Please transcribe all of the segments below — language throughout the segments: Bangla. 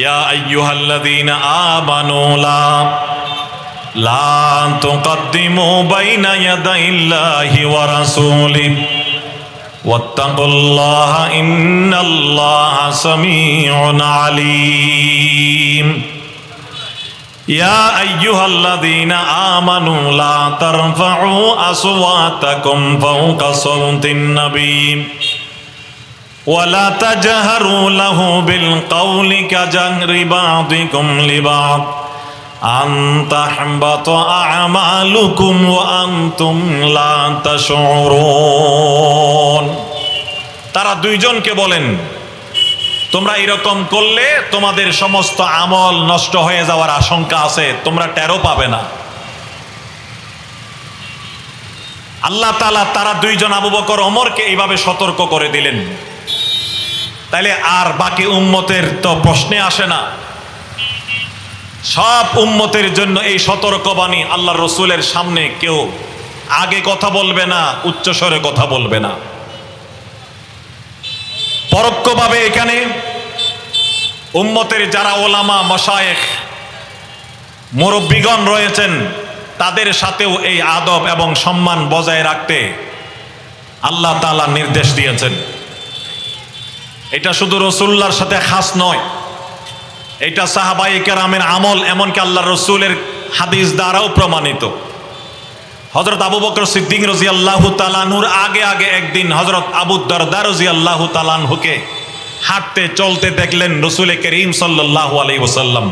يا أيها الذين آمنوا لا لا تقدموا بين يدي الله ورسوله واتقوا الله إن الله سميع عليم يا أيها الذين آمنوا لا ترفعوا أصواتكم فوق صوت النبي ওয়ালা তাজাহারু লাহু বিল কাউলি কাজাহরি বাদিকুম লিবাদ। আন তাহবাত আমালুকুম ওয়া আনতুম তারা দুইজনকে বলেন, তোমরা এরকম করলে তোমাদের সমস্ত আমল নষ্ট হয়ে যাওয়ার আশঙ্কা আছে, তোমরা টেরো পাবে না। আল্লাহ তালা তারা দুইজন আবু বকর অমরকে এইভাবে সতর্ক করে দিলেন। তাইলে আর বাকি উম্মতের তো প্রশ্নে আসে না। সব উম্মতের জন্য এই সতর্কবাণী আল্লাহ রসুলের সামনে কেউ আগে কথা বলবে না, উচ্চস্বরে কথা বলবে না। পরোক্ষভাবে এখানে উম্মতের যারা ওলামা, মশায়েখ, মুরব্বীগণ রয়েছেন, তাদের সাথেও এই আদব এবং সম্মান বজায় রাখতে আল্লাহ তাআলা নির্দেশ দিয়েছেন। এটা শুধু রসুল্লার সাথে খাস নয়। এটা সাহাবাই কেরামের আমল, এমনকি আল্লাহ রসুলের হাদিস দ্বারাও প্রমাণিত। হজরত আবু বকর সিদ্দিক রাজি আল্লাহ তালানহুর আগে আগে একদিন হজরত আবু দরদা রাজি আল্লাহ তালানহুকে হাঁটতে, চলতে দেখলেন রসুল করিম সাল্লাহ আলাই ওসাল্লাম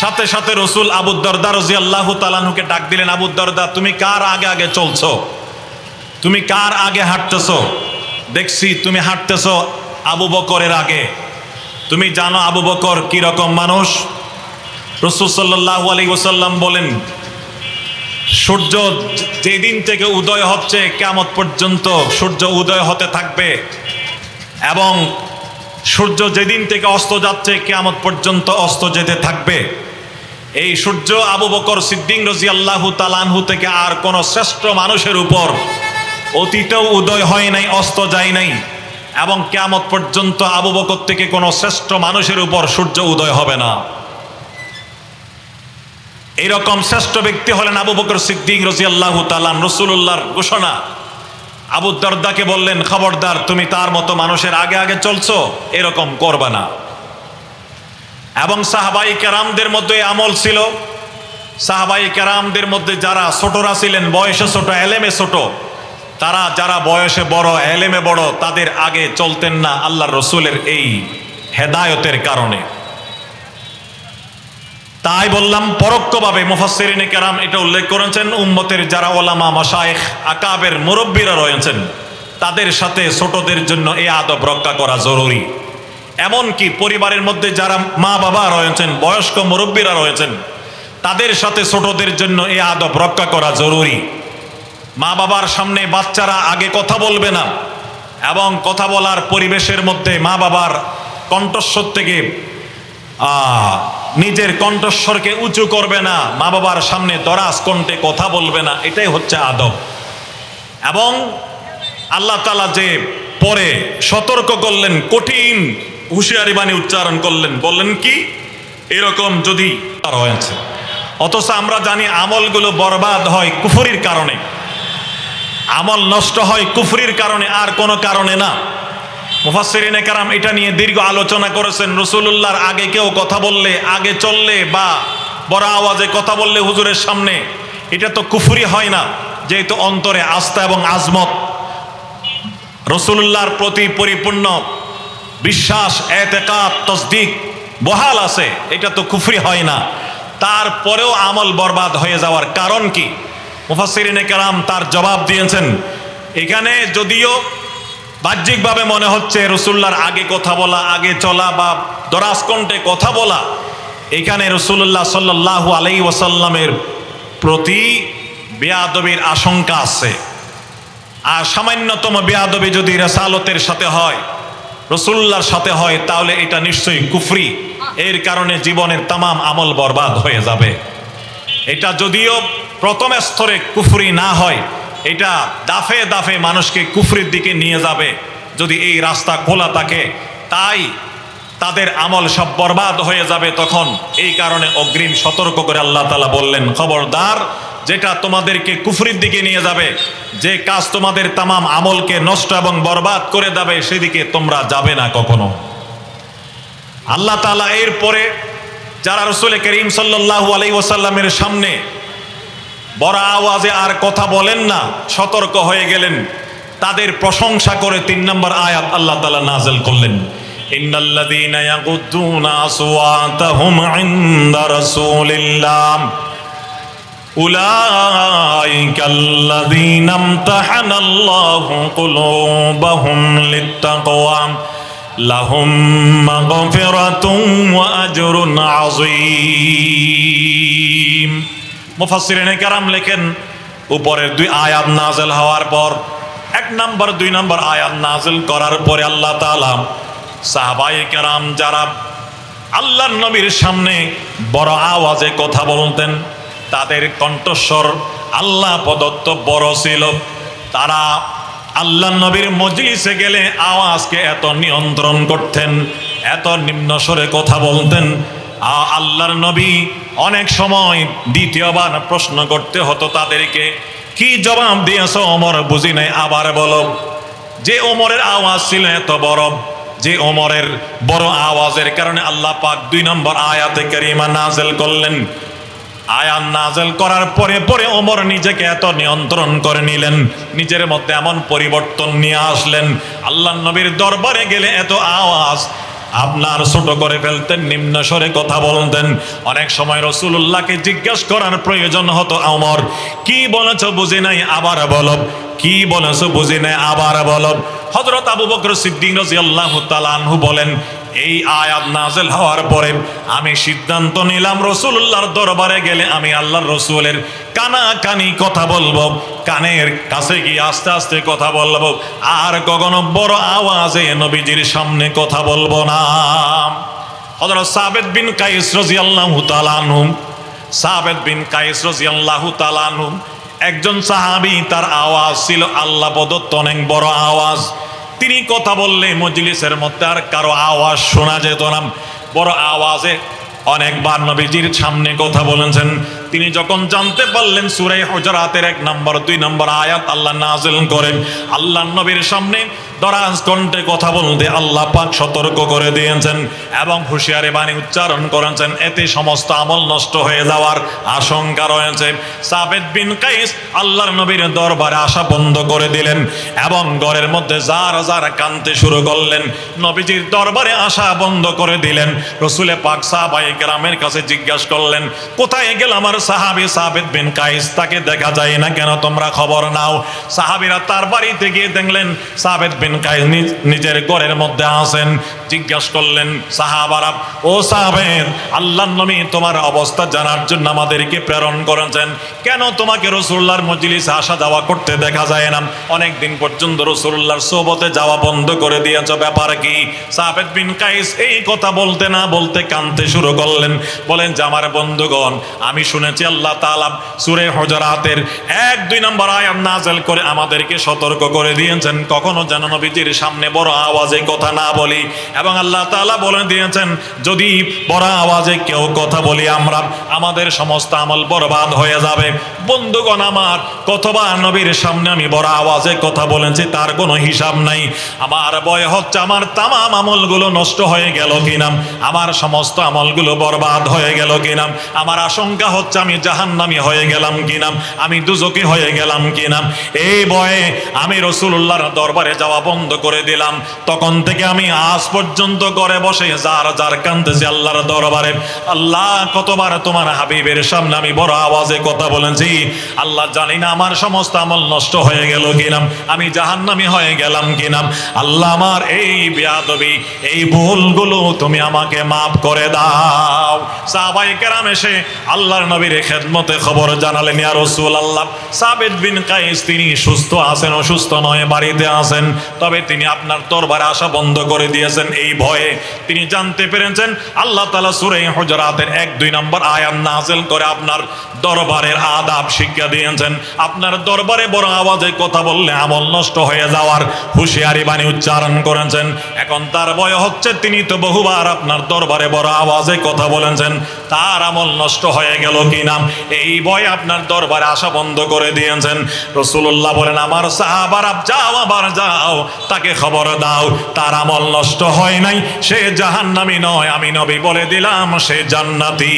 সাথে সাথে রসুল আবু দরদা রাজি আল্লাহ তালানহুকে ডাক দিলেন, আবু দরদা, তুমি কার আগে আগে চলছো? তুমি কার আগে হাঁটতেছ? দেখছি তুমি হাঁটতেছো আবু বকরের আগে। তুমি জানো আবু বকর কি রকম মানুষ? রসুল সাল্লাহ আলী ওসাল্লাম বলেন, সূর্য যেদিন থেকে উদয় হচ্ছে কেমত পর্যন্ত সূর্য উদয় হতে থাকবে এবং সূর্য যেদিন থেকে অস্ত যাচ্ছে কেমত পর্যন্ত অস্ত যেতে থাকবে। এই সূর্য আবু বকর সিদ্দিং রাজি আল্লাহ তালানহু থেকে আর কোন শ্রেষ্ঠ মানুষের উপর অতীতেও উদয় হয় নাই, অস্ত যায় নাই। এবং কেমত পর্যন্ত আবু বকর থেকে কোনো শ্রেষ্ঠ মানুষের উপর সূর্য উদয় হবে না। এইরকম শ্রেষ্ঠ ব্যক্তি হলেন আবু বকর সিদ্দিক আল্লাহ তালান রসুল্লাহর ঘোষণা। আবু দরদাকে বললেন, খবরদার, তুমি তার মতো মানুষের আগে আগে চলছো, এরকম করবা না। এবং সাহাবাই কেরামদের মধ্যে আমল ছিল। সাহাবাই কেরামদের মধ্যে যারা ছোটরা ছিলেন, বয়সে ছোট, এলেমে ছোট তারা যারা বয়সে বড়, এলেমে বড়, তাদের আগে চলতেন না আল্লাহ রসুলের এই হেদায়তের কারণে। তাই বললাম, পরোক্ষভাবে মুফাসসিরিনে কেরাম এটা উল্লেখ করেছেন, উম্মতের যারা ওলামা, মাশায়েখ, আকাবের মুরব্বীরা রয়েছেন, তাদের সাথে ছোটদের জন্য এই আদব রক্ষা করা জরুরি। এমনকি পরিবারের মধ্যে যারা মা বাবা রয়েছেন, বয়স্ক মুরব্বীরা রয়েছেন, তাদের সাথে ছোটদের জন্য এই আদব রক্ষা করা জরুরি। মা বাবার সামনে বাচ্চারা আগে কথা বলবে না এবং কথা বলার পরিবেশের মধ্যে মা বাবার কণ্ঠস্বর থেকে নিজের কণ্ঠস্বরকে উঁচু করবে না, মা বাবার সামনে দরাজ কণ্ঠে কথা বলবে না, এটাই হচ্ছে আদব। এবং আল্লাহ তালা যে পরে সতর্ক করলেন, কঠিন হুঁশিয়ারি বাণী উচ্চারণ করলেন, বললেন কি? এরকম যদি তার হয়েছে অথচ আমরা জানি আমলগুলো বরবাদ হয় কুফরির কারণে। আমল নষ্ট হয় কুফরির কারণে, আর কোনো কারণে না। মুফাসসিরিনে কারাম এটা নিয়ে দীর্ঘ আলোচনা করেছেন। রসুলুল্লাহর আগে কেউ কথা বললে, আগে চললে বা বড় আওয়াজে কথা বললে হুজুরের সামনে, এটা তো কুফরি হয় না, যেহেতু অন্তরে আস্থা এবং আজমত। রসুলুল্লাহর প্রতি পরিপূর্ণ বিশ্বাস, এতেকাত, তসদিক বহাল আছে, এটা তো কুফরি হয় না। তারপরেও আমল বরবাদ হয়ে যাওয়ার কারণ কি? মুফাসসিরিনে কারাম তার জবাব দিয়েছেন, এখানে যদিও বাহ্যিকভাবে মনে হচ্ছে রসুল্লার আগে কথা বলা, আগে চলা বা দরাসকণ্ঠে কথা বলা, এখানে রসুল্লাহ সাল্লাহ আলাই ওয়াসাল্লামের প্রতি বেয়াদবির আশঙ্কা আছে। আর সামান্যতম বেয়াদবি যদি রেসালতের সাথে হয় রসুল্লার সাথে হয়, তাহলে এটা নিশ্চয়ই কুফরি। এর কারণে জীবনের তামাম আমল বরবাদ হয়ে যাবে। এটা যদিও প্রথম স্তরে কুফরি না হয়, এটা দাফে দাফে মানুষকে কুফরির দিকে নিয়ে যাবে যদি এই রাস্তা খোলা থাকে। তাই তাদের আমল সব বরবাদ হয়ে যাবে তখন। এই কারণে অগ্রিম সতর্ক করে আল্লাহ তালা বললেন, খবরদার, যেটা তোমাদেরকে কুফরির দিকে নিয়ে যাবে, যে কাজ তোমাদের তামাম আমলকে নষ্ট এবং বরবাদ করে দেবে সেদিকে তোমরা যাবে না কখনো। আল্লাহ তালা এরপরে যারা রসুল করিম সাল্লাহ আলাই ওসাল্লামের সামনে বড় আওয়াজে আর কথা বলেন না, সতর্ক হয়ে গেলেন, তাদের প্রশংসা করে তিন নম্বর আয়াত আল্লাহ তালা নাজেল করলেন। উলাইকাল্লাযীনা عند رسول الله أولئك الذين امتحن الله قلوبهم للتقوى لهم مغفرة وأجر عظيم মুফাসসিরিনে কারাম লেখেন উপরের দুই আয়াত নাজেল হওয়ার পর এক নাম্বার দুই নাম্বার আয়াত নাজেল করার পরে আল্লাহ তাআলা সাহাবাই কেরাম যারা আল্লাহর নবীর সামনে বড় আওয়াজে কথা বলতেন তাদের কণ্ঠস্বর আল্লাহ প্রদত্ত বড় ছিল তারা আল্লাহ নবীর মজলিসে গেলে আওয়াজকে এত নিয়ন্ত্রণ করতেন, এত নিম্ন স্বরে কথা বলতেন। আল্লাহর নবী অনেক সময় দ্বিতীয়বার প্রশ্ন করতে হতো তাদেরকে, কি জবাব দিয়েছ অমর বুঝি নাই। আবার বলো, যে ওমরের আওয়াজ ছিল এত বড়, যে ওমরের বড় আওয়াজের কারণে আল্লাহ পাক দুই নম্বর আয়াতে কারিমা নাজেল করলেন। আয়াত নাজেল করার পরে পরে ওমর নিজেকে এত নিয়ন্ত্রণ করে নিলেন, নিজের মধ্যে এমন পরিবর্তন নিয়ে আসলেন আল্লাহ নবীর দরবারে গেলে এত আওয়াজ, আপনার ছোট করে ফেলতেন, নিম্ন স্বরে কথা বলতেন। অনেক সময় রসুল্লাহকে জিজ্ঞেস করার প্রয়োজন হতো আমর কি বলেছ বুঝি নাই, আবার বলো। কি বলেছ বুঝি নাই, আবার বলো। হজরত আবু বকর সিদ্দিক রাদিয়াল্লাহু তাআলা আনহু বলেন এই আয়াত নাজেল হওয়ার পরে আমি সিদ্ধান্ত নিলাম রসুল্লাহর দরবারে গেলে আমি আল্লাহর রসুলের কানা কানি কথা বলব। কানের কাছে গিয়ে আস্তে আস্তে কথা বলব। আর কখনো বড় আওয়াজে নবীজির সামনে কথা বলব না। বিন বিন একজন সাহাবী, তার আওয়াজ ছিল আল্লাহ প্রদত্ত অনেক বড় আওয়াজ। তিনি কথা বললে মজলিসের মধ্যে আর কারও আওয়াজ শোনা যেত না। বড় আওয়াজে অনেকবার নবীজির সামনে কথা বলেছেন তিনি যখন জানতে পারলেন সুরাই হজরাতের এক নম্বর, দুই নম্বর আয়াত আল্লাহ নাজিল করেন আল্লাহ নবীর সামনে দরাজ কণ্ঠে কথা বলতে আল্লাহ পাক সতর্ক করে দিয়েছেন এবং হুঁশিয়ারে বাণী উচ্চারণ করেছেন। এতে সমস্ত আমল নষ্ট হয়ে যাওয়ার আশঙ্কা রয়েছে। সাবেদ বিন কাইস আল্লাহর নবীর দরবারে আসা বন্ধ করে দিলেন এবং ঘরের মধ্যে যার যার কানতে শুরু করলেন। নবীজির দরবারে আসা বন্ধ করে দিলেন। রসুলে পাক সাহাবাই গ্রামের কাছে জিজ্ঞাসা করলেন, কোথায় গেল আমার সাহাবি সাবেদ বিন কাইস, তাকে দেখা যায় না কেন? তোমরা খবর নাও। সাহাবিরা তার বাড়িতে গিয়ে দেখলেন সাবেদ বিন কাইস নিজ- নিজের ঘরের মধ্যে আসেন জিজ্ঞাসা করলেন, সাহাবারা, ও সাহাবেদ আল্লাহ নবী তোমার অবস্থা জানার জন্য আমাদেরকে প্রেরণ করেছেন। কেন তোমাকে রসুল্লাহর মজলিসে আসা যাওয়া করতে দেখা যায় না? অনেক দিন পর্যন্ত রসুল্লাহর সোবতে যাওয়া বন্ধ করে দিয়েছ। ব্যাপার কি? সাবেদ বিন কাইস এই কথা বলতে না বলতে কানতে শুরু করলেন। বলেন যে, আমার বন্ধুগণ, আমি শুনেছি আল্লাহ তাআলা সুরে হজরাতের এক, দুই নম্বর আয়াত নাযিল করে আমাদেরকে সতর্ক করে দিয়েছেন। কখনো যেন নবীজির সামনে বড় আওয়াজে কথা না বলি এবং আল্লাহ তাআলা বলে দিয়েছেন, যদি বড় আওয়াজে কেউ কথা বলি, আমরা, আমাদের সমস্ত আমল বরবাদ হয়ে যাবে। বন্ধুগণ আমার, কতবার নবীর সামনে আমি বড় আওয়াজে কথা বলেছি, তার কোনো হিসাব নাই। আমার ভয় হচ্ছে, আমার তামাম আমলগুলো নষ্ট হয়ে গেল কিনা? আমার সমস্ত আমলগুলো বরবাদ হয়ে গেল কিনা? আমার আশঙ্কা হচ্ছে, আমি জাহান্নামি হয়ে গেলাম কিনা? আমি দুজকি হয়ে গেলাম কিনা? এই ভয়ে আমি রসুল্লাহর দরবারে যাওয়া বন্ধ করে দিলাম। তখন থেকে আমি আজ পর্যন্ত ঘরে বসে যার যার কান্দেছি আল্লাহর দরবারে। আল্লাহ, কতবার তোমার হাবিবের সামনে আমি বড় আওয়াজে কথা বলেছি আল্লাহ জানি না আমার সমস্ত আমল নষ্ট হয়ে গেল কিনাম আমি জাহান্নামি হয়ে গেলাম কিনাম আল্লাহ আমার এই বেয়াদবি, এই ভুলগুলো তুমি আমাকে মাফ করে দাও। সাহাবাই কেরাম এসে আল্লাহর নবীর খেদমতে খবর জানালেন, ইয়া রাসূল আল্লাহ সাবেদ বিন কাইস, তিনি সুস্থ আছেন, অসুস্থ নয়, বাড়িতে আছেন, তবে তিনি আপনার দরবারে আসা বন্ধ করে দিয়েছেন এই ভয়ে। তিনি জানতে পেরেছেন, আল্লাহ তাআলা সূরা হুজরাতের এক দুই নম্বর আয়াত নাযিল করে আপনার দরবারের আদাব শিক্ষা দিয়েছেন। আপনার দরবারে বড় আওয়াজে কথা বললে আমল নষ্ট হয়ে যাওয়ার হুঁশিয়ারি বাণী উচ্চারণ করেছেন। এখন তার বয় হচ্ছে, তিনি তো বহুবার আপনার দরবারে বড় আওয়াজে কথা বলেছেন। তার আমল নষ্ট হয়ে গেল কি নাম এই বয় আপনার দরবারে আসা বন্ধ করে দিয়েছেন। রসুল্লাহ বলেন, আমার সাহাবার, যাও আবার যাও, তাকে খবর দাও। তার আমল নষ্ট হয় নাই, সে জাহান্নামি নয়। আমি নবী বলে দিলাম, সে জান্নাতি।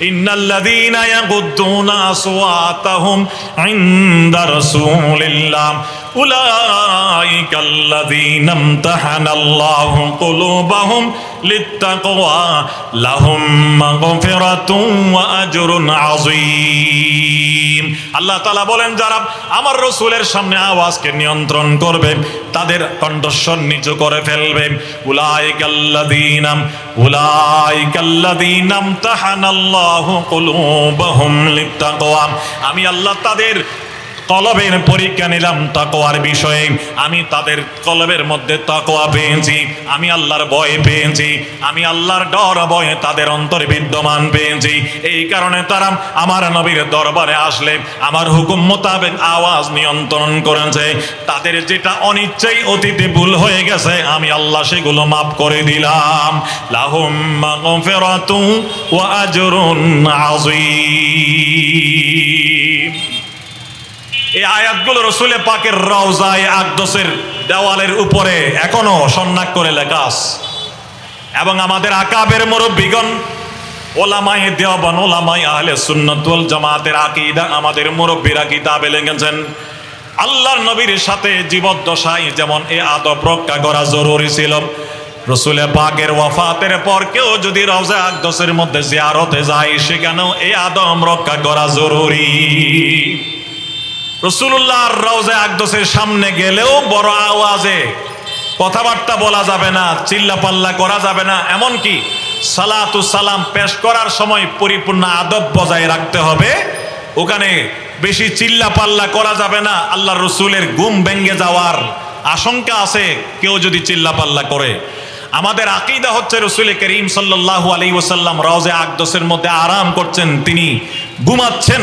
ইন্নাল্লাযীনা ইয়াগুদ্দুনা আসওয়াতাহুম ইনদা রাসূলিল্লাহ। উলাইকা আল্লাযীনা ইমতাহানাল্লাহু কুলুবাহুম লিত্তাকওয়া, লাহুম মাগফিরাতুন ওয়া আজরুন আযীম। আল্লাহ তাআলা বলেন, যারা আমার রসুলের সামনে আওয়াজকে নিয়ন্ত্রণ করবে, তাদের কণ্ঠস্বর নিচু করে ফেলবে। উলাইকাল্লাযীনা উলাইকাল্লাযীনা ইমতাহানাল্লাহু কুলুবাহুম লিত্তাকওয়া। আমি আল্লাহ তাদের কলবের পরীক্ষা নিলাম তাকওয়ার বিষয়ে। আমি তাদের কলবের মধ্যে তাকওয়া পেয়েছি, আমি আল্লাহর ভয় পেয়েছি, আমি আল্লাহর ডর ভয়ে তাদের অন্তরে বিদ্যমান পেয়েছি। এই কারণে তারা আমার নবীর দরবারে আসলে আমার হুকুম মোতাবেক আওয়াজ নিয়ন্ত্রণ করেছে। তাদের যেটা অনিচ্ছাই অতীতে ভুল হয়ে গেছে, আমি আল্লাহ সেগুলো মাফ করে দিলাম। লাহুম মাগফিরাতু ওয়া আজরুন আযীম। এই আয়াতগুলো রসুলে পাকের রওজায় আকদসের দেওয়ালের উপরে এখনও সন্ন্যাক করে লেখা আছে। এবং আমাদের আকাবের মুরব্বীগণ, ওলামায়ে দেওয়ান ওলামাই আহলে সুন্নতুল জামাতের আকিদা, আমাদের মুরব্বীরা কিতাবে লেগেছেন আল্লাহর নবীর সাথে জীবদ্দশায় যেমন এ আদব রক্ষা করা জরুরি ছিল রসুলে পাকের ওয়াফাতের পর কেউ যদি রওজা আকদসের মধ্যে জিয়ারতে যায়, সেখানেও এই আদম রক্ষা করা জরুরি রসুল্লাহর রওজা আকদসের সামনে গেলেও বড় আওয়াজে কথাবার্তা বলা যাবে না চিল্লা পাল্লা করা যাবে না। এমনকি সালাতু সালাম পেশ করার সময় পরিপূর্ণ আদব বজায় রাখতে হবে। ওখানে বেশি চিল্লা পাল্লা করা যাবে না আল্লাহ রসুলের গুম ভেঙ্গে যাওয়ার আশঙ্কা আছে, কেউ যদি চিল্লা পাল্লা করে। আমাদের আকিদা হচ্ছে রসুল করিম সাল্লাল্লাহু আলী ওসাল্লাম রওজে আকদসের মধ্যে আরাম করছেন, তিনি ঘুমাচ্ছেন।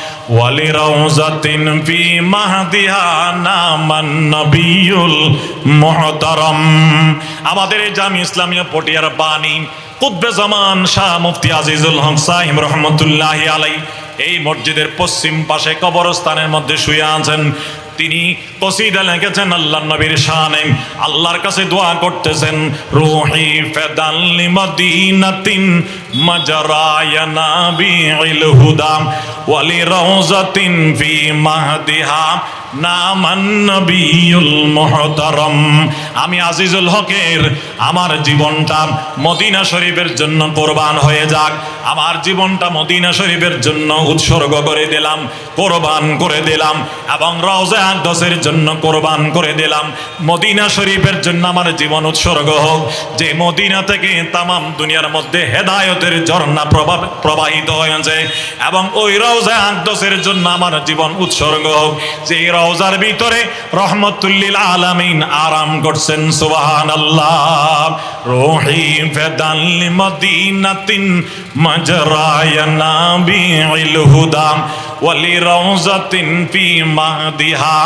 ওয়ালিরাউজাতিন ফি মাহদিহা নামান নবিয়ুল মুহতারাম। আমাদের এই জামি ইসলামিয়া পটিয়ার বাণী, কুতবে জামান শাহ মুফতি আজিজুল হক সাহিম রহমতুল্লাহ আলাই এই মসজিদের পশ্চিম পাশে কবরস্থানের মধ্যে শুয়ে আছেন তিনি কসিদা লেখেছেন আল্লাহ নবীর শানে। আল্লাহর কাছে দোয়া করতেছেন, রুহি ফেদান লিমাদিনাতিন মাজরায়ানা নাবিল হুদা ওয়ালি রওজাতিন ফি মাহদিহা। আমি আজিজুল হকের, আমার জীবনটা মদিনা শরীফের জন্য কোরবান হয়ে যাক। আমার জীবনটা মদিনা শরীফের জন্য উৎসর্গ করে দিলাম, কোরবান করে দিলাম এবং রওজা আকদসের জন্য কোরবান করে দিলাম। মদিনা শরীফের জন্য আমার জীবন উৎসর্গ হোক। যে মদিনা থেকে তামাম দুনিয়ার মধ্যে হেদায়তের ঝর্ণা প্রভাব প্রবাহিত হয়েছে এবং ওই রওজা আকদসের জন্য আমার জীবন উৎসর্গ হোক। যে রওজার ভিতরে রহমতুল্লিল আলামিন আরাম করছেন সুবাহান আল্লাহ রোহি ফেদাল্লি মদিনাতিন মাজরায়ানা বিল হুদাম ওয়ালি রওজাতিন ফি মাহদিহা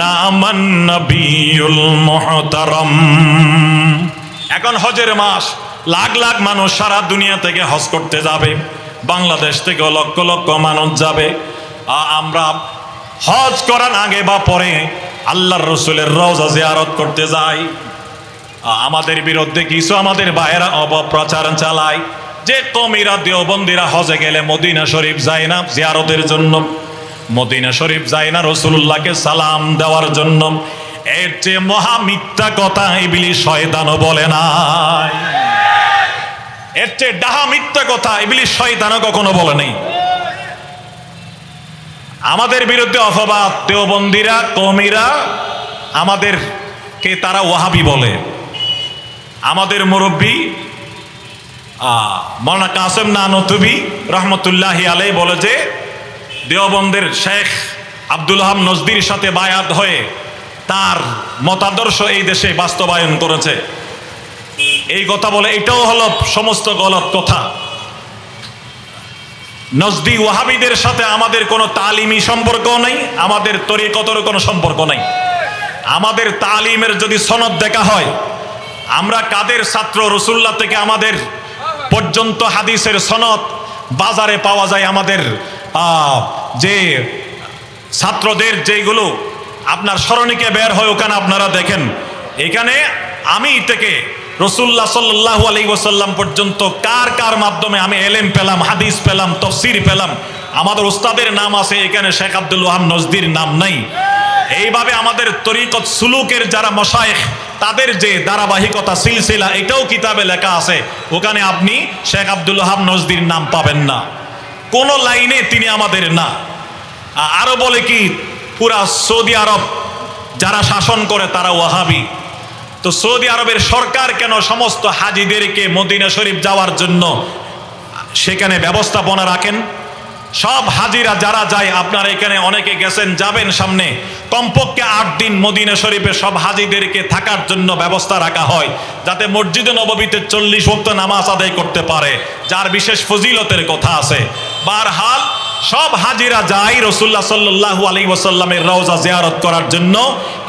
নামান নবিয়ুল মুহতারাম। এখন হজের মাস, লাখ লাখ মানুষ সারা দুনিয়া থেকে হজ করতে যাবে, বাংলাদেশ থেকে লক্ষ লক্ষ মানুষ যাবে। আমরা হজ করার আগে বা পরে আল্লাহর রসুলের রওজা জিয়ারত করতে যাই। আমাদের বিরুদ্ধে কিছু আমাদের বাইরা অপপ্রচার চালায়। যে কমিরা দেওবন্দিরা হজে গেলে মদিনা শরীফ যায় না জিয়ারতের জন্য। মদিনা শরীফ যায় না রসুল্লাহকে সালাম দেওয়ার জন্য। এর চেয়ে মহা মিথ্যা কথা ইবিলি শয়তানও বলে নাই। এর চেয়ে ডাহা মিথ্যা কথা ইবিলি শয়তানও কখনো বলে নেই। আমাদের বিরুদ্ধে অপবাদ দেওবন্দিরা কমিরা আমাদেরকে তারা ওয়াহাবি বলে। আমাদের মুরব্বী মৌলানা কাসেম না নতুবি রহমতুল্লাহ আলাই বলে যে, দেওবন্দের শেখ আব্দুল হাম নজদির সাথে বায়াত হয়ে তার মতাদর্শ এই দেশে বাস্তবায়ন করেছে। এই কথা বলে এটাও হলো সমস্ত গলত কথা। নজদি ওয়াহাবিদের সাথে আমাদের কোনো তালিমি সম্পর্ক নেই, আমাদের তরিকতর কোনো সম্পর্ক নেই। আমাদের তালিমের যদি সনদ দেখা হয়, আমরা কাদের ছাত্র রসুল্লাহ থেকে আমাদের পর্যন্ত হাদিসের সনদ বাজারে পাওয়া যায়? আমাদের যে ছাত্রদের যেগুলো আপনার স্মরণিকে বের হয়, ওখানে আপনারা দেখেন। এখানে আমি থেকে রসুল্লাহ সাল্লাহ আলী ওসাল্লাম পর্যন্ত কার কার মাধ্যমে আমি এলেম পেলাম, হাদিস পেলাম, তফসির পেলাম, আমাদের ওস্তাদের নাম আছে, এখানে শেখ আব্দুল ওহাম নজদির নাম নাই। এইভাবে আমাদের তরিকত সুলুকের যারা মশায়েখ, তাদের যে ধারাবাহিকতা সিলসিলা, এটাও কিতাবে লেখা আছে। ওখানে আপনি শেখ আব্দুল ওহাব নজদির নাম পাবেন না। কোন লাইনে তিনি আমাদের না। আ- আরও বলে কি, পুরা সৌদি আরব যারা শাসন করে, তারা ওয়াহাবি। তো সৌদি আরবের সরকার কেন সমস্ত হাজিদেরকে মদিনা শরীফ যাওয়ার জন্য সেখানে ব্যবস্থাপনা রাখেন? সব হাজিরা যারা যায়, আপনারা এখানে অনেকে গেছেন, যাবেন সামনে। কমপক্ষে আট দিন মদিনা শরীফে সব হাজিদেরকে থাকার জন্য ব্যবস্থা রাখা হয়, যাতে মসজিদে নববীতে চল্লিশ ভক্ত নামাজ আদায় করতে পারে, যার বিশেষ ফজিলতের কথা আছে। বারহাল, সব হাজিরা যায় রসুল্লাহ সাল্লাহু আলী ওসাল্লামের রওজা জিয়ারত করার জন্য।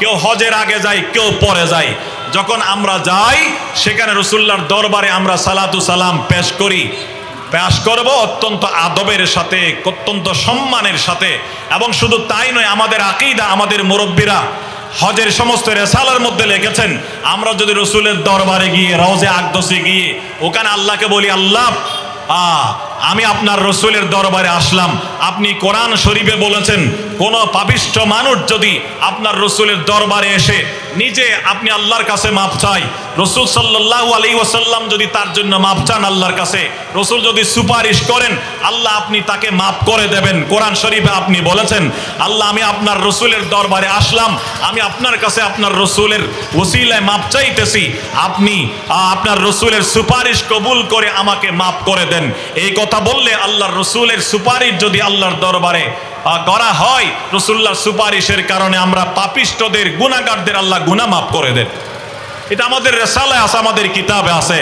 কেউ হজের আগে যায়, কেউ পরে যায়। যখন আমরা যাই, সেখানে রসুল্লার দরবারে আমরা সালাতু সালাম পেশ করি। পেশ করব অত্যন্ত আদবের সাথে, অত্যন্ত সম্মানের সাথে। এবং শুধু তাই নয়, আমাদের আকিদা, আমাদের মুরব্বীরা হজের সমস্ত রেসালার মধ্যে লিখেছেন, আমরা যদি রসুলের দরবারে গিয়ে রওজে আকদসে গিয়ে ওখানে আল্লাহকে বলি, আল্লাহ আমি আপনার রসুলের দরবারে আসলাম। আপনি কোরআন শরীফে বলেছেন, কোন পাপিষ্ঠ মানুষ যদি আপনার রসুলের দরবারে এসে নিজে আপনি আল্লাহর কাছে মাপ চাই। রসুল সাল্লাহ আলী ওসাল্লাম যদি তার জন্য মাপ চান আল্লাহর কাছে, রসুল যদি সুপারিশ করেন, আল্লাহ আপনি তাকে মাফ করে দেবেন। কোরআন শরীফে আপনি বলেছেন, আল্লাহ, আমি আপনার রসুলের দরবারে আসলাম, আমি আপনার কাছে আপনার রসুলের ওসিলায় মাপ চাইতেছি। আপনি আপনার রসুলের সুপারিশ কবুল করে আমাকে মাফ করে দেন। এই কথা বললে আল্লাহর রসুলের সুপারিশ যদি আল্লাহর দরবারে করা হয় রসুল্লাহর সুপারিশের কারণে আমরা পাপিষ্টদের গুণাগারদের আল্লাহ গুণা মাফ করে দেন। এটা আমাদের রেসালায় আছে, আমাদের কিতাবে আছে।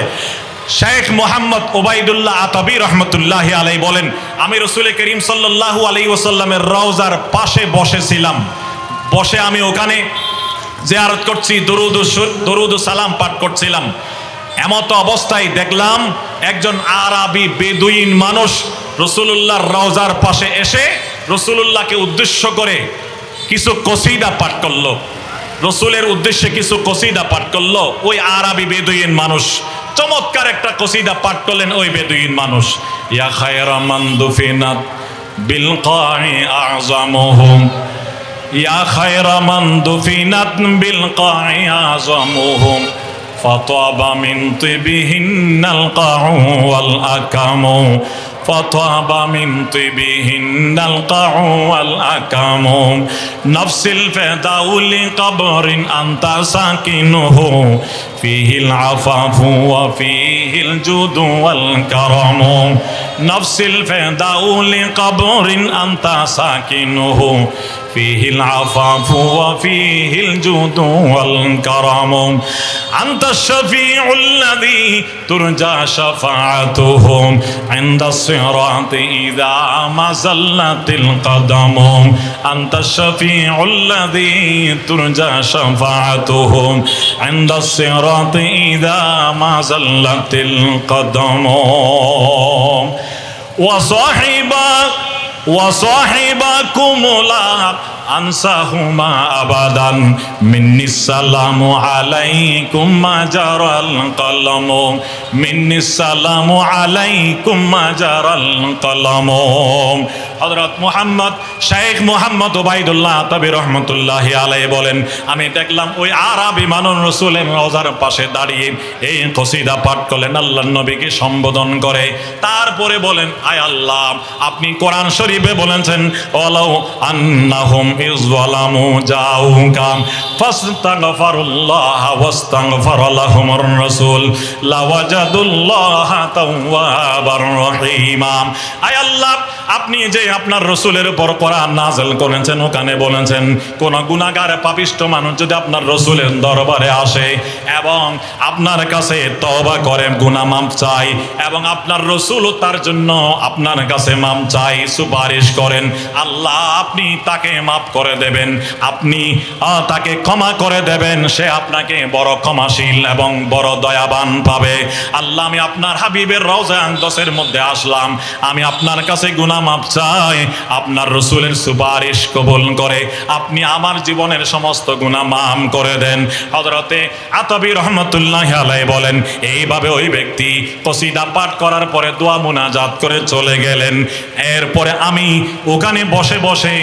শেখ মোহাম্মদ ওবায়দুল্লাহ আতাবি রহমতুল্লাহ আলাই বলেন, আমি রসুল করিম সাল্লাল্লাহু আলাই ওসাল্লামের রওজার পাশে বসেছিলাম। বসে আমি ওখানে জিয়ারত করছি, দরুদ দরুদ সালাম পাঠ করছিলাম। এমত অবস্থায় দেখলাম একজন আরবি বেদুইন মানুষ রসুলুল্লাহর রওজার পাশে এসে রসুলুল্লাহকে উদ্দেশ্য করে কিছু কসিদা পাঠ করলো রসুলের উদ্দেশ্যে কিছু কসিদা পাঠ করলো ওই আরবি বেদুইন মানুষ চমৎকার একটা কসিদা পাঠ করলেন ওই বেদুইন মানুষ ইয়া খায়রা মান দুফিনাত বিল কা'i আযমুহুম ইয়া খায়রা মান দুফিনাত বিল কা'i আযমুহুম فطاب من طيبهن القاع والأكم فطاب من طيبهن القاع والأكم. نفس الفداء لقبر أنت ساكنه. فيه العفاف وفيه الجود والكرم. نفس الفداء لقبر أنت ساكنه. فيه العفاف وفيه الجود والكرم. أنت الشفيع الذي ترجى شفاعتهم عند الصراط إذا ما زلت القدم. أنت الشفيع الذي ترجى شفاعتهم. عند الصراط إذا ما زلت القدم. وصاحبك وصاحبكم لا আনসাহুমা আবাদান মিন্নি সালামু আলাইকুম মা জারাল কলম। মিন্নি সালামু আলাই কুম্মা জারাল কলম। হযরত মুহাম্মদ শেখ মুহাম্মদ ওবাইদুল্লাহ তবে রহমতুল্লাহ আলাই বলেন, আমি দেখলাম ওই আরবি মানন রসুলের রোজার পাশে দাঁড়িয়ে এই কসিদা পাঠ করলেন আল্লাহ নবীকে সম্বোধন করে। তারপরে বলেন, আয় আল্লাহ, আপনি কোরআন শরীফে বলেছেন, ওয়ালাউ আন্নাহুম বিহি যলামু জাউকা ফাস্তাগফিরুল্লাহ ওয়াস্তাগফির লাহুমুর রাসূল, লাওয়াজাদুল্লাহ তাওয়াবার রহিমা। আয় আল্লাহ, আপনি যে আপনার রসুলের উপর কোরআন নাজেল করেছেন, ওখানে বলেছেন, কোন গুণাগারে পাপিষ্ট মানুষ যদি আপনার রসুলের দরবারে আসে এবং আপনার কাছে তবা করে গুণা মাপ চাই এবং আপনার রসুলও তার জন্য আপনার কাছে মাপ চাই সুপারিশ করেন, আল্লাহ আপনি তাকে মাপ মাফ করে দেবেন। আপনি তাকে ক্ষমা করে দেবেন। সে আপনাকে বড় ক্ষমাশীল এবং বড় দয়াবান পাবে। আল্লাহ, আমি আপনার হাবিবের রওজা আংদসের মধ্যে আসলাম। আমি আপনার কাছে গুনাহ মাপ চাই। আপনার রসুলের সুপারিশ কবুল করে আপনি আমার জীবনের সমস্ত গুনাহ মাম করে দেন। হজরতে আতবি রহমতুল্লাহ আলাই বলেন, এইভাবে ওই ব্যক্তি কসিদা পাঠ করার পরে দোয়া মুনাজাত করে চলে গেলেন। এরপরে আমি ওখানে বসে বসে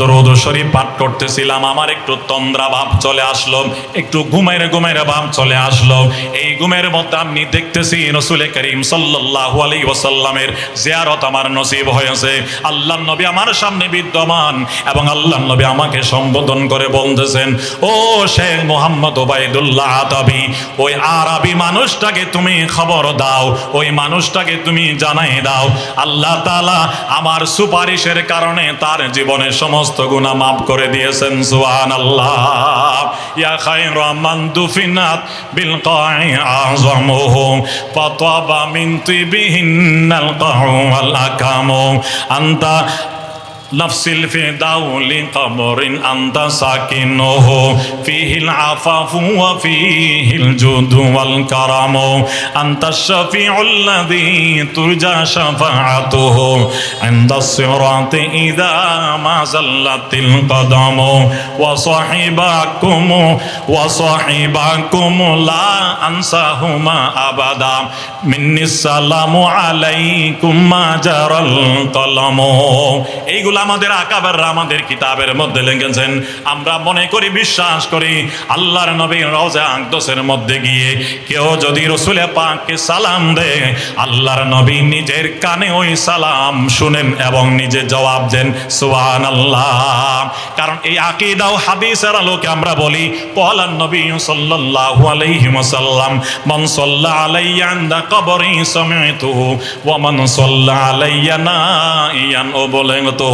দরুদ শরীফ পাঠ করতেছিলাম। আমার একটু তন্দ্রা ভাব চলে আসলো। একটু ঘুমাইরে ঘুমাইরে ভাব চলে আসলো। এই ঘুমের মধ্যে আমি দেখতেছি রসুল করিম সাল্লাল্লাহু আলাইহি ওয়াসাল্লামের জিয়ারত আমার নসিব হয়েছে। আল্লাহ নবী আমার সামনে বিদ্যমান এবং আল্লাহ নবী আমাকে সম্বোধন করে বলতেছেন, ও শেখ মোহাম্মদ ওবায়দুল্লাহ আতাবি, ওই আরবি মানুষটাকে তুমি খবর দাও, ওই মানুষটাকে তুমি জানাই দাও। আল্লাহ তাআলা আমার সুপারিশের কারণে তার জীবনের সমস্ত গুণা মাফ করে দিয়েছেন, সুবহানাল্লাহ। ইয়া খায়রা মান দুফিনাত বিল কাই আযমুহু ফাতাবা মিন তিবিহিন্নাল কাহু ওয়াল আকামু আনতা نفس الفداء لقبر أنت ساكنه فيه العفاف وفيه الجود والكرم أنت الشفيع الذي ترجى شفاعته عند الصراط إذا ما زلت القدم وصاحبكم وصاحبكم لا أنساهما أبدا مني السلام عليكم ما جرى القلم এইগুলো আমাদের আকাবেররা আমাদের কিতাবের মধ্যে লিখেছেন, আমরা মনে করি, বিশ্বাস করি, আল্লাহর নবীর রওজা আকদসের মধ্যে গিয়ে কেউ যদি রসুলে পাককে সালাম দেয়, আল্লাহর নবী নিজের কানে ওই সালাম শুনেন এবং নিজে জবাব দেন সুবহান আল্লাহ কারণ এই আকিদা ও হাদিসের আলোকে আমরা বলি কলান নবী সাল্লাল্লাহু আলাইহি ওয়াসাল্লাম, মান সাল্লা আলাইয়া আনদা কবরি সামিতুহু, ওয়া মান সাল্লা আলাইয়া নাইয়ান ও বলেন তো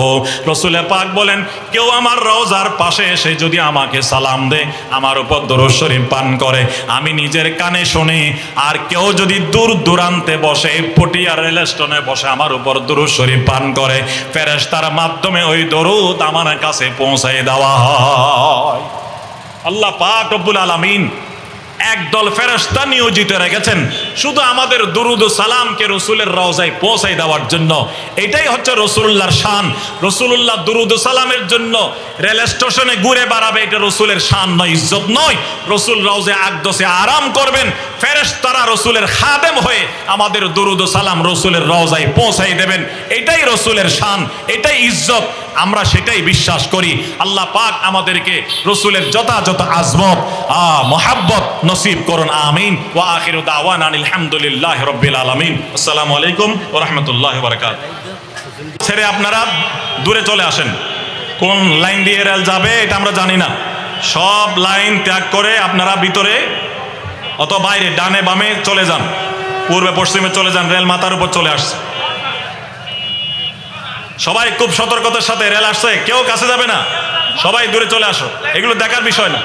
রসুলে পাক বলেন, কেউ আমার রওজার পাশে এসে যদি আমাকে সালাম দে, আমার উপর দরুদ শরীফ পান করে। আমি নিজের কানে শুনি, আর কেউ যদি দূর দূরান্তে বসে পটিয়া রেল স্টেশনে বসে আমার উপর দরুদ শরীফ পান করে, ফেরেশতার মাধ্যমে ওই দরুদ আমার কাছে পৌঁছাই দেওয়া হয়। আল্লাহ পাক রব্বুল আলামিন একদল ফেরস্তা নিয়োজিত রেখেছেন। শুধু আমাদের দুরুদ সালামকে রসুলের রওজায় পৌঁছাই দেওয়ার জন্য। এটাই হচ্ছে রসুল্লাহর শান। রসুল্লাহ দুরুদ সালামের জন্য রেল স্টেশনে ঘুরে বেড়াবে এটা রসুলের শান নয়, ইজ্জত নয়। রসুল রওজে আকদসে আরাম করবেন। ফেরেশতারা রসুলের খাদেম হয়ে আমাদের দুরুদ সালাম রসুলের রওজায় পৌঁছাই দেবেন। এটাই রসুলের শান, এটাই ইজ্জত। আমরা সেটাই বিশ্বাস করি। আল্লাহ পাক আমাদেরকে রসুলের যথাযথ আজমত আ মোহাব্বত নসিব করুন, আমিন। ওয়া আখিরু দাওয়ান আলহামদুলিল্লাহ রব্বিল আলামিন। আসসালামু আলাইকুম ওয়া রাহমাতুল্লাহি ওয়া বারাকাতুহু। ছেড়ে আপনারা দূরে চলে আসেন। কোন লাইন দিয়ে রেল যাবে এটা আমরা জানি না। সব লাইন ত্যাগ করে আপনারা ভিতরে অত বাইরে, ডানে বামে চলে যান। পূর্বে পশ্চিমে চলে যান, রেল মাথার উপর চলে আসছে। সবাই খুব সতর্কতার সাথে রেল আসছে, কেউ কাছে যাবে না। সবাই দূরে চলে আসো। এগুলো দেখার বিষয় না।